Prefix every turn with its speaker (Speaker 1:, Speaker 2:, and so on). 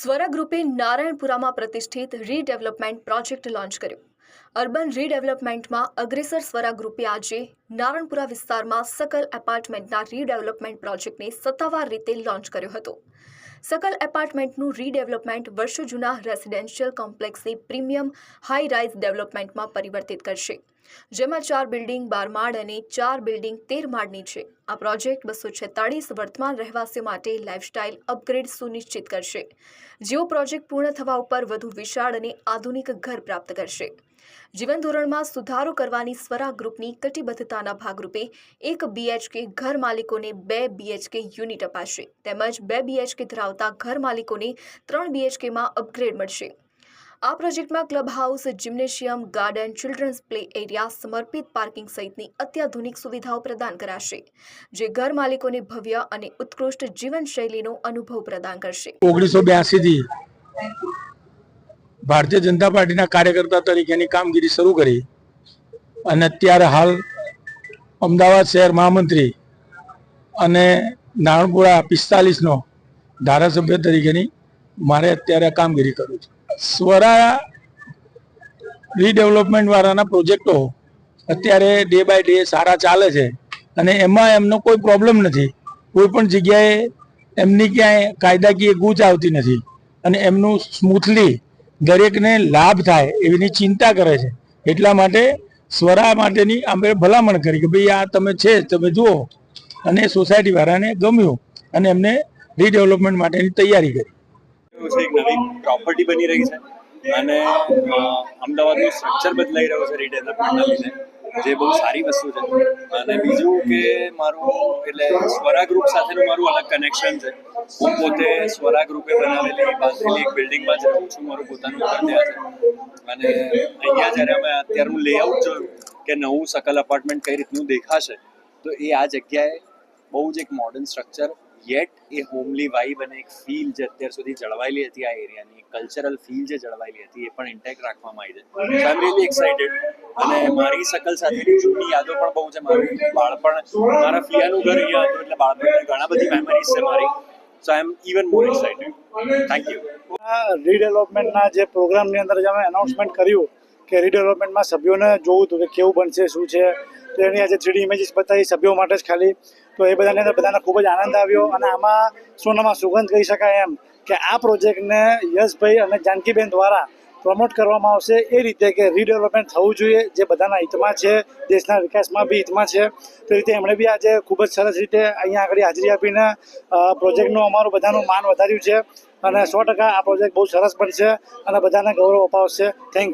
Speaker 1: સ્વરા ગ્રુપે નારાયણપુરામાં પ્રતિષ્ઠિત રીડેવલપમેન્ટ પ્રોજેક્ટ લોન્ચ કર્યો. અર્બન રીડેવલપમેન્ટમાં અગ્રેસર સ્વરા ગ્રુપે આજે નારણપુરા વિસ્તારમાં સકલ એપાર્ટમેન્ટના રીડેવલપમેન્ટ પ્રોજેક્ટને સત્તાવાર રીતે લોન્ચ કર્યો હતો. સકલ એપાર્ટમેન્ટનું રીડેવલપમેન્ટ વર્ષો જૂના રેસિડેન્શિયલ કોમ્પ્લેક્સને પ્રીમિયમ હાઈ રાઇઝ ડેવલપમેન્ટમાં પરિવર્તિત કરશે. જેમાં ચાર બિલ્ડિંગ, બાર માળ અને ચાર બિલ્ડિંગ તેર માળની છે. આ પ્રોજેક્ટ બસો છેતાળીસ વર્તમાન રહેવાસીઓ માટે લાઇફસ્ટાઇલ અપગ્રેડ સુનિશ્ચિત કરશે. જેઓ પ્રોજેક્ટ પૂર્ણ થવા ઉપર વધુ વિશાળ અને આધુનિક ઘર પ્રાપ્ત કરશે. જીવન ધોરણમાં સુધારો કરવાની સ્વરા ગ્રુપની કટિબદ્ધતાના ભાગરૂપે એક બીએચકે ઘર માલિકોને બે બીએચકે યુનિટ અપાશે. તેમજ બે બીએચકે ધરાવતા ઘર માલિકોને ત્રણ બીએચકેમાં અપગ્રેડ મળશે. આ પ્રોજેક્ટમાં club house gymnasium, garden, children's play area, સમર્પિત પાર્કિંગ સહિતની અત્યાધુનિક સુવિધાઓ પ્રદાન કરાશે, જે ઘર માલિકોને ભવ્ય અને ઉત્કૃષ્ટ જીવનશૈલીનો અનુભવ પ્રદાન કરશે.
Speaker 2: ભારતીય જનતા પાર્ટીના કાર્યકર્તા તરીકેની કામગીરી શરૂ કરી અને અત્યારે હાલ અમદાવાદ શહેર મહામંત્રી અને નારણપુરા પિસ્તાલીસનો ધારાસભ્ય તરીકેની મારે અત્યારે કામગીરી કરું છું. સ્વરા રીડેવલપમેન્ટવાળાના પ્રોજેક્ટો અત્યારે ડે બાય ડે સારા ચાલે છે અને એમાં એમનો કોઈ પ્રોબ્લેમ નથી. કોઈ પણ જગ્યાએ એમની ક્યાંય કાયદાકીય ગૂંચ આવતી નથી અને એમનું સ્મૂથલી દરેકને લાભ થાય એવીની ચિંતા કરે છે. એટલા માટે સ્વરા માટેની અમે ભલામણ કરી કે ભાઈ આ તમે છે, તમે જુઓ. અને સોસાયટી વાળાને ગમ્યું અને એમને રીડેવલપમેન્ટ માટેની તૈયારી કરી.
Speaker 3: છે એક નવી પ્રોપર્ટી બની રહી છે અને અમદાવાદનું સ્ટ્રક્ચર બદલાઈ રહ્યો છે રીડેવલપમેન્ટના લીધે, જે બહુ સારી વસ્તુ છે. અને બીજું કે મારું, એટલે સ્વરા ગ્રુપ સાથેનું મારું અલગ કનેક્શન છે. હું પોતે સ્વરા ગ્રુપે બનાવેલી એક બિલ્ડિંગમાં મારું પોતાનું અને અહીંયા જ્યારે અમે અત્યારનું લેઆઉટ જોયું કે નવું સકલ અપાર્ટમેન્ટ કઈ રીતનું દેખાશે, તો એ આ જગ્યાએ બહુ જ એક modern structure yet a homely vibe અને એક ફીલ જે અત્યાર સુધી જળવાયેલી હતી આ એરિયાની કલ્ચરલ ફીલ જે જળવાયેલી હતી, એ પણ ઇન્ટેક્ટ રાખવામાં આવી છે. આઈ એક્સાઇટેડ અને મારી સકલ સાથેની જૂની યાદો પણ બહુ છે. મારું બાળપણ, મારા ફિયાનું ઘર અહીંયા હતું, એટલે બાળપણની ઘણા બધી મેમરીઝ છે મારી. So I am even more excited thank you
Speaker 4: રીડેવલપમેન્ટના જે પ્રોગ્રામની અંદર જે અમે એનાઉન્સમેન્ટ કર્યું કે રીડેવલપમેન્ટમાં સભ્યોને જોવું હતું કે કેવું બનશે, શું છે? તો એની આજે થ્રીડી ઇમેજીસ બતાવી સભ્યો માટે જ ખાલી. તો એ બધાની અંદર બધાને ખૂબ જ આનંદ આવ્યો અને આમાં સોનામાં સુગંધ કહી શકાય એમ કે આ પ્રોજેક્ટને યશભાઈ અને જાનકીબેન દ્વારા પ્રમોટ કરવામાં આવશે. એ રીતે કે રીડેવલપમેન્ટ થવું જોઈએ જે બધાના હિતમાં છે, દેશના વિકાસમાં બી હિતમાં છે. તો રીતે એમણે બી આજે ખૂબ જ સરસ રીતે અહીંયા આગળ હાજરી આપીને પ્રોજેક્ટનું અમારું બધાનું માન વધાર્યું છે અને સો ટકા આ પ્રોજેક્ટ બહુ સરસ બનશે અને બધાને ગૌરવ અપાવશે. થેન્ક